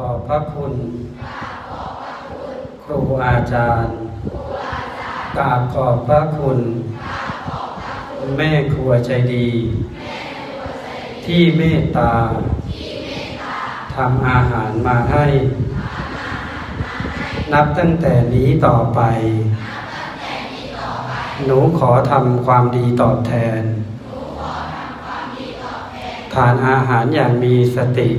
ขอบพระคุณ ครูอาจารย์กราบขอบพระคุณ แม่ครัวใจดี ที่เมตตาทำอาหารมาให้ นับตั้งแต่นี้ต่อไป หนูขอทำความดีตอบแทน ทานอาหารอย่างมีสติ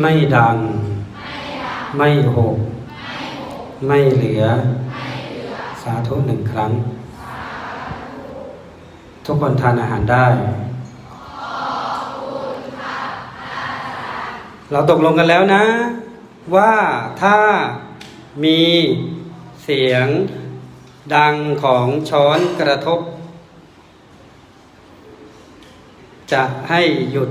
ไม่ดัง ไม่หก ไม่เหลือ สาธุหนึ่งครั้ง ทุกคนทานอาหารได้ เราตกลงกันแล้วนะ ว่าถ้ามีเสียงดังของช้อนกระทบ จะให้หยุด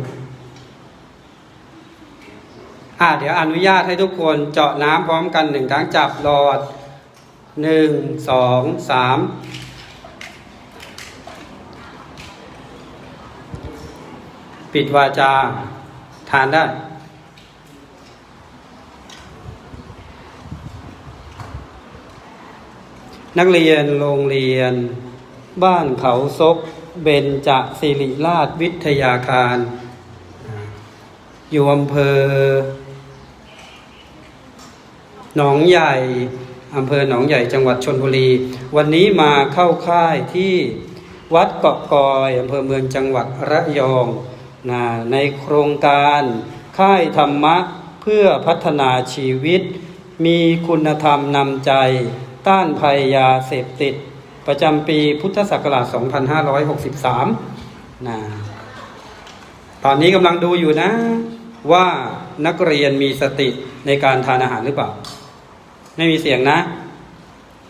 อ่าเดี๋ยวอนุญาตให้ทุกคนเจาะน้ำพร้อมกันหนึ่งครั้งจับหลอดหนึ่งสองสามปิดวาจาทานได้นักเรียนโรงเรียน บ้านเขาซกเบญจศิริราชวิทยาคาร อยู่อำเภอ หนองใหญ่อำเภอหนองใหญ่จังหวัดชนบุรี วันนี้มาเข้าค่ายที่วัดเกาะกอยอำเภอเมืองจังหวัดระยองนะในโครงการค่ายธรรมะเพื่อพัฒนาชีวิต มีคุณธรรมนำใจ ต้านภัยยาเสพติด ประจำปีพุทธศักราช 2563นะตอนนี้กำลังดูอยู่นะ ว่านักเรียนมีสติในการทานอาหารหรือเปล่า ไม่มีเสียงนะ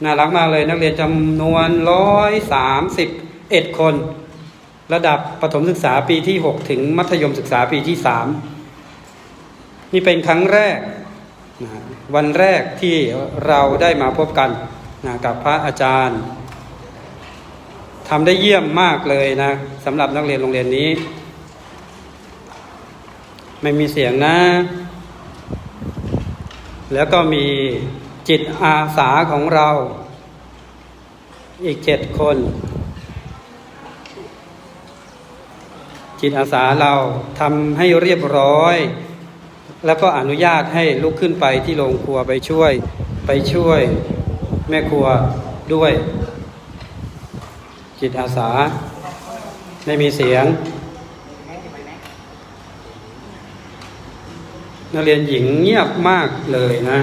น่ารักมากเลยนักเรียนจำนวนร้อยสามสิบเอ็ดคน ระดับประถมศึกษาปีที่หกถึงมัธยมศึกษาปีที่สามนี่เป็นครั้งแรกนะวันแรกที่เราได้มาพบกันนะกับพระอาจารย์ทำได้เยี่ยมมากเลยนะสำหรับนักเรียนโรงเรียนนี้ ไม่มีเสียงนะ แล้วก็มี จิตอาสาของเรา อีกเจ็ดคน จิตอาสาเราทำให้เรียบร้อย แล้วก็อนุญาตให้ลุกขึ้นไปที่โรงครัวไปช่วย ไปช่วย แม่ครัวด้วย จิตอาสา ไม่มีเสียง นักเรียนหญิงเงียบมากเลยนะ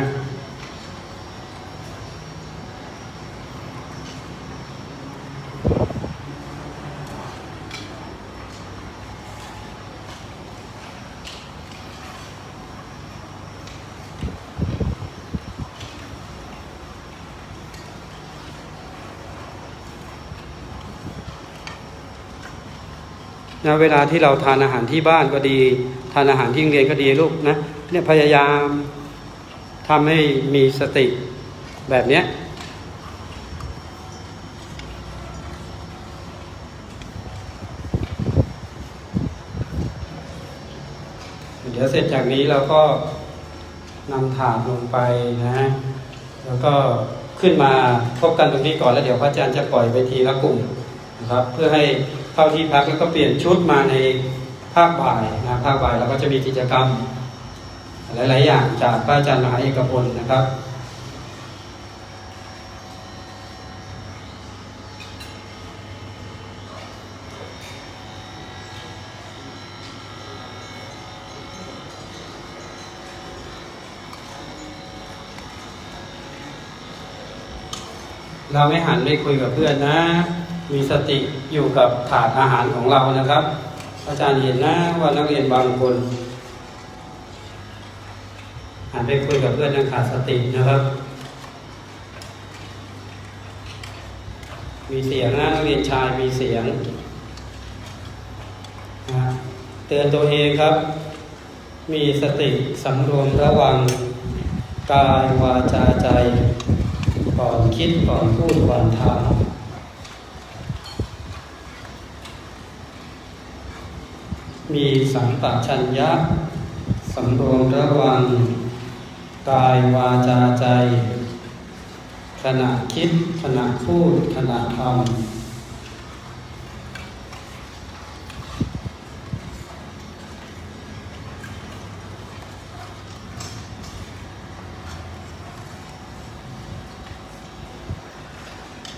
นะเวลาที่เราทานอาหารที่บ้านก็ดี ทานอาหารที่โรงเรียนก็ดีลูกนะเนี่ยพยายามทำให้มีสติแบบเนี้ยเดี๋ยวเสร็จจากนี้เราก็นำถาดลงไปนะ แล้วก็ขึ้นมาพบกันตรงนี้ก่อนแล้วเดี๋ยวพระอาจารย์จะปล่อยไปทีละกลุ่มนะครับ เพื่อให้ เข้าที่พักแล้วก็เปลี่ยนชุดมาในภาคบ่ายนะภาคบ่ายเราก็จะมีกิจกรรม หลาย ๆ อย่างจากพระอาจารย์มหาเอกพลนะครับเราไม่หันไปคุยกับเพื่อนนะ มีสติอยู่กับถาดอาหารของเรานะครับ อาจารย์เห็นนะว่านักเรียนบางคนหันไปคุยกับเพื่อนยังขาดสตินะครับ มีเสียงนะนักเรียนชายมีเสียงเตือนตัวเองครับ มีสติสำรวมระวังกายวาจาใจก่อนคิดก่อนพูดก่อนทำ มีสัมปชัญญะสำรวมระวัง กายวาจาใจ ขณะคิด ขณะพูด ขณะทำ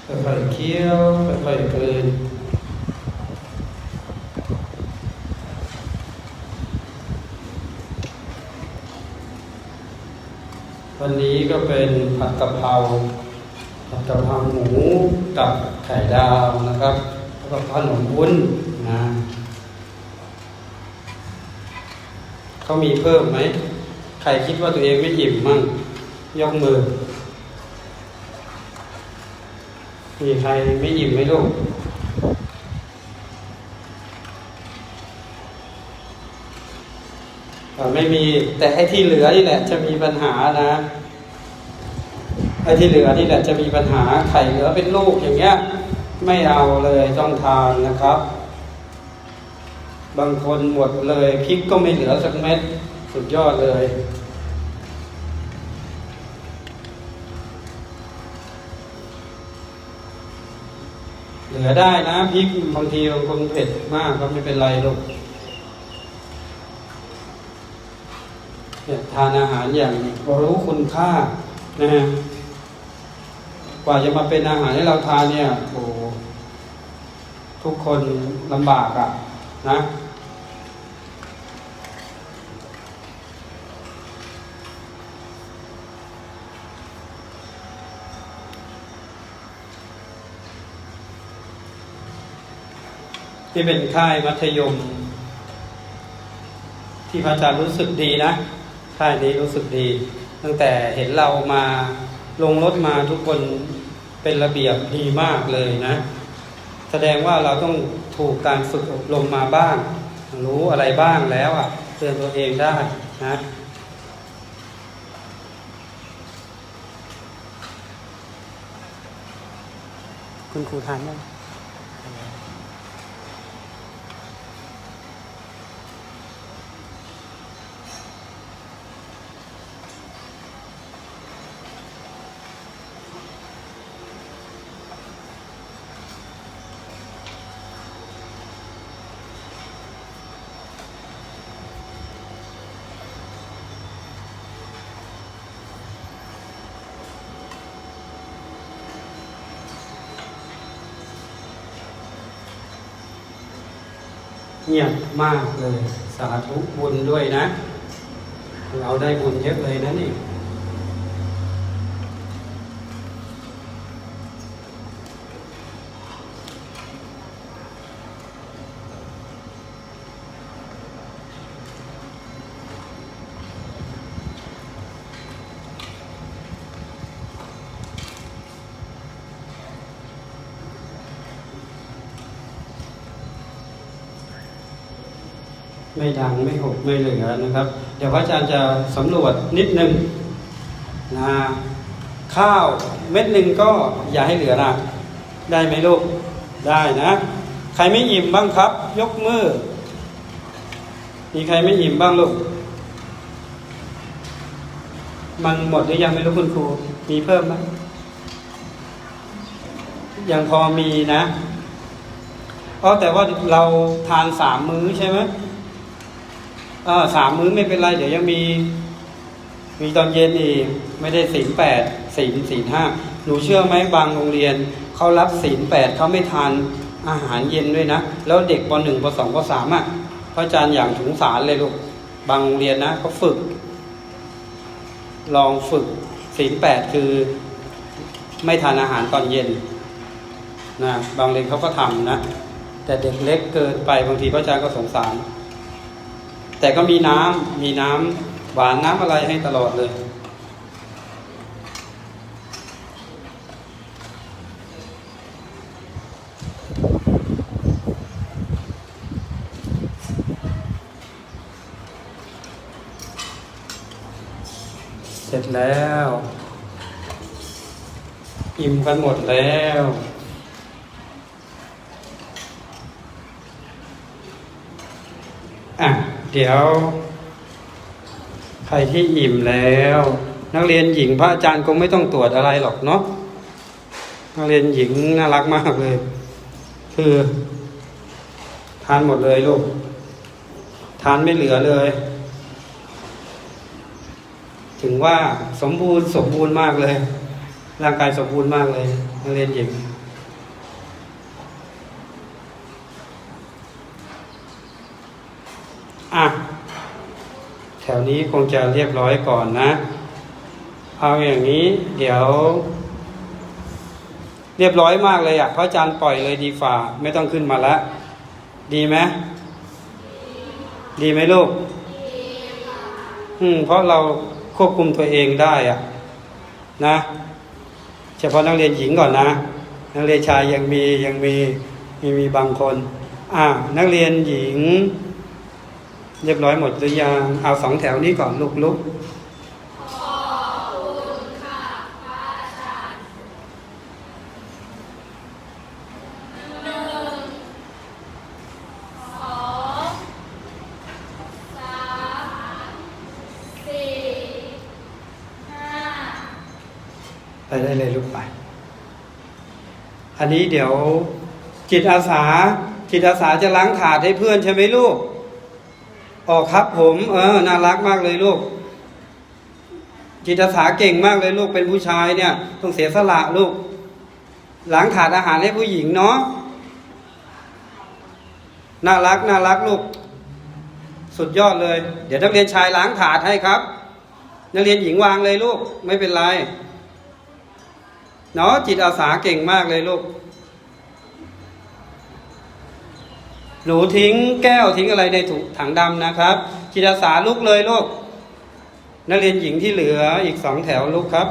ค่อยๆเคี้ยวค่อยๆกลืน วันนี้ก็เป็นผัดกะเพราผัดกะเพราหมูกับไข่ดาวนะครับแล้วก็ขนมวุ้นนะเขามีเพิ่มไหมใครคิดว่าตัวเองไม่อิ่มมั่งยกมือมีใครไม่อิ่มไหมลูก เอ่อ ไม่มีแต่ไอ้ที่เหลือนี่แหละจะมีปัญหานะไอ้ที่เหลือนี่แหละจะมีปัญหาไข่เหลือเป็นลูกอย่างเงี้ย ไม่เอาเลยต้องทานนะครับ บางคนหมดเลยพริกก็ไม่เหลือสักเม็ดสุดยอดเลย เหลือได้นะพริกบางทีบางคนเผ็ดมากก็ไม่เป็นไรลูก เนี่ย ทานอาหารอย่างรู้คุณค่านะฮะกว่าจะมาเป็นอาหารให้เราทานเนี่ยโอ้ทุกคนลำบากอะ่ะนะที่เป็นค่ายมัธยม ที่พระอาจารย์รู้สึกดีนะ ค่ายนี้รู้สึกดี ตั้งแต่เห็นเรามาลงรถมาทุกคนเป็นระเบียบดีมากเลยนะ แสดงว่าเราต้องถูกการฝึกอบรมมาบ้าง รู้อะไรบ้างแล้วอะเตือนตัวเองได้นะคุณครูทานไห เงียบมากเลย สาธุบุญด้วยนะ เราได้บุญเยอะเลยนะนี่ ไม่ดังไม่หกไม่เหลือนะครับ เดี๋ยวพระอาจารย์จะสำรวจนิดนึงนะข้าวเม็ดหนึ่งก็อย่าให้เหลือนะได้ไหมลูกได้นะ ใครไม่อิ่มบ้างครับ ยกมือ มีใครไม่อิ่มบ้างลูก มันหมดหรือยังไม่รู้คุณครู มีเพิ่มไหมยังพอมีนะอ๋อแต่ว่าเราทานสามมื้อใช่ไหม เออสามมื้อไม่เป็นไร เดี๋ยวยังมี มีตอนเย็นอีก ไม่ได้ศีลแปดศีลศีลห้าหนูเชื่อไหมบางโรงเรียนเขารับศีลแปดเขาไม่ทานอาหารเย็นด้วยนะ แล้วเด็กปหนึ่งปสองปสามอะพระอาจารย์อย่างถุงสารเลยลูกบางโรงเรียนนะเขาฝึก ลองฝึกศีลแปดคือไม่ทานอาหารตอนเย็นนะบางโรงเรียนเขาก็ทำนะ แต่เด็กเล็กเกินไปบางทีพระอาจารย์ก็สงสาร แต่ก็มีน้ำมีน้ำหวานน้ำอะไรให้ตลอดเลยเสร็จแล้ว อิ่มกันหมดแล้ว อะ เดี๋ยว ใครที่อิ่มแล้ว นักเรียนหญิงพระอาจารย์คงไม่ต้องตรวจอะไรหรอกเนาะนักเรียนหญิงน่ารักมากเลย คือ ทานหมดเลยลูก ทานไม่เหลือเลย ถึงว่าสมบูรณ์สมบูรณ์มากเลย ร่างกายสมบูรณ์มากเลย นักเรียนหญิง อะ แถวนี้คงจะเรียบร้อยก่อนนะ เอาอย่างนี้เดี๋ยว เรียบร้อยมากเลยอะพระอาจารย์ปล่อยเลยดีฝ่า ไม่ต้องขึ้นมาแล้วดีไหมดีไหมลูก อืม เพราะเราควบคุมตัวเองได้อะ นะเฉพาะนักเรียนหญิงก่อนนะ นักเรียนชายยังมียังมีมีมีบางคน อ่า นักเรียนหญิง เรียบร้อยหมดหรือยังเอาสองแถวนี้ก่อนลุกลุกไปได้เลยลุกไป อันนี้เดี๋ยวจิตอาสา จิตอาสาจะล้างถาดให้เพื่อนใช่ไหมลูก ออกครับผมเออน่ารักมากเลยลูก จิตอาสาเก่งมากเลยลูกเป็นผู้ชายเนี่ย ต้องเสียสละลูกล้างถาดอาหารให้ผู้หญิงเนาะน่ารักน่ารักลูก สุดยอดเลย เดี๋ยวนักเรียนชายล้างถาดให้ครับ นักเรียนหญิงวางเลยลูก ไม่เป็นไรเนาะจิตอาสาเก่งมากเลยลูก หนูทิ้งแก้วทิ้งอะไรในถุงถังดำนะครับจิตอาสาลุกเลยลูกนักเรียนหญิงที่เหลืออีกสองแถวลุกครับ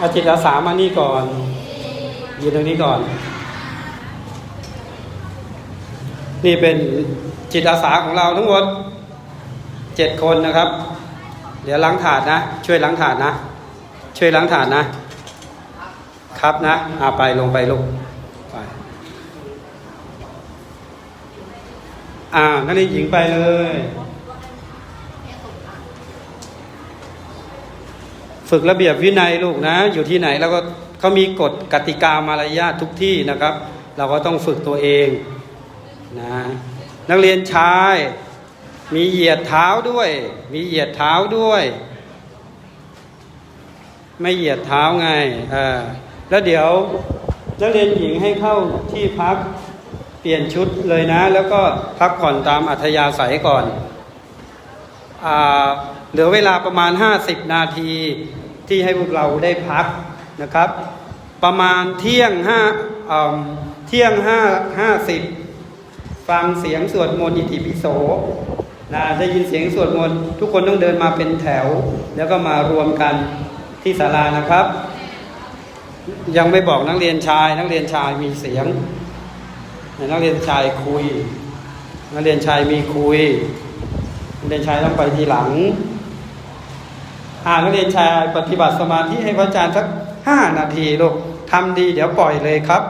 อาจิตอาสามานี่ก่อนยืนตรงนี้ก่อน นี่เป็นจิตอาสาของเราทั้งหมดเจ็ดคนนะครับ เดี๋ยวล้างถาดนะ ช่วยล้างถาดนะ ช่วยล้างถาดนะ ครับนะอาไปลงไปลงไปอ่านักเรียนหญิงไปเลยฝึกระเบียบวินัยลูกนะ อยู่ที่ไหนแล้วก็เขามีกฎกติกามารยาททุกที่นะครับ เราก็ต้องฝึกตัวเองนะนักเรียนชาย มีเหยียดเท้าด้วย มีเหยียดเท้าด้วย ไม่เหยียดเท้าไงเออแล้วเดี๋ยวนักเรียนหญิงให้เข้าที่พักเปลี่ยนชุดเลยนะ แล้วก็พักผ่อนตามอัธยาศัยก่อนอ่าเหลือเวลาประมาณ 50 นาทีที่ให้พวกเราได้พักนะครับ ประมาณเที่ยงห้าอ่าเที่ยงห้าห้าสิบฟังเสียงสวดมนต์อิติปิโส นะได้ยินเสียงสวดมนต์ทุกคนต้องเดินมาเป็นแถว แล้วก็มารวมกันที่ศาลานะครับ ยังไม่บอกนักเรียนชาย นักเรียนชายมีเสียง นักเรียนชายคุย นักเรียนชายมีคุยนักเรียนชายต้องไปทีหลังอ่านักเรียนชายปฏิบัติสมาธิให้พระอาจารย์สักห้านาทีลูกทำดีเดี๋ยวปล่อยเลยครับ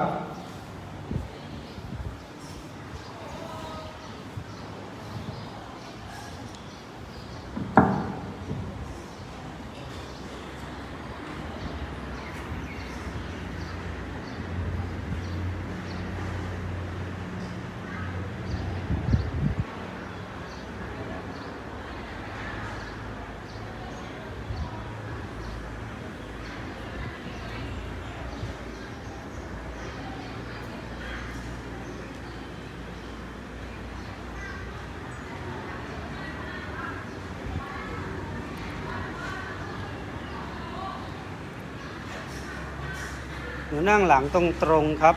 หนูนั่งหลังตรงตรงๆครับ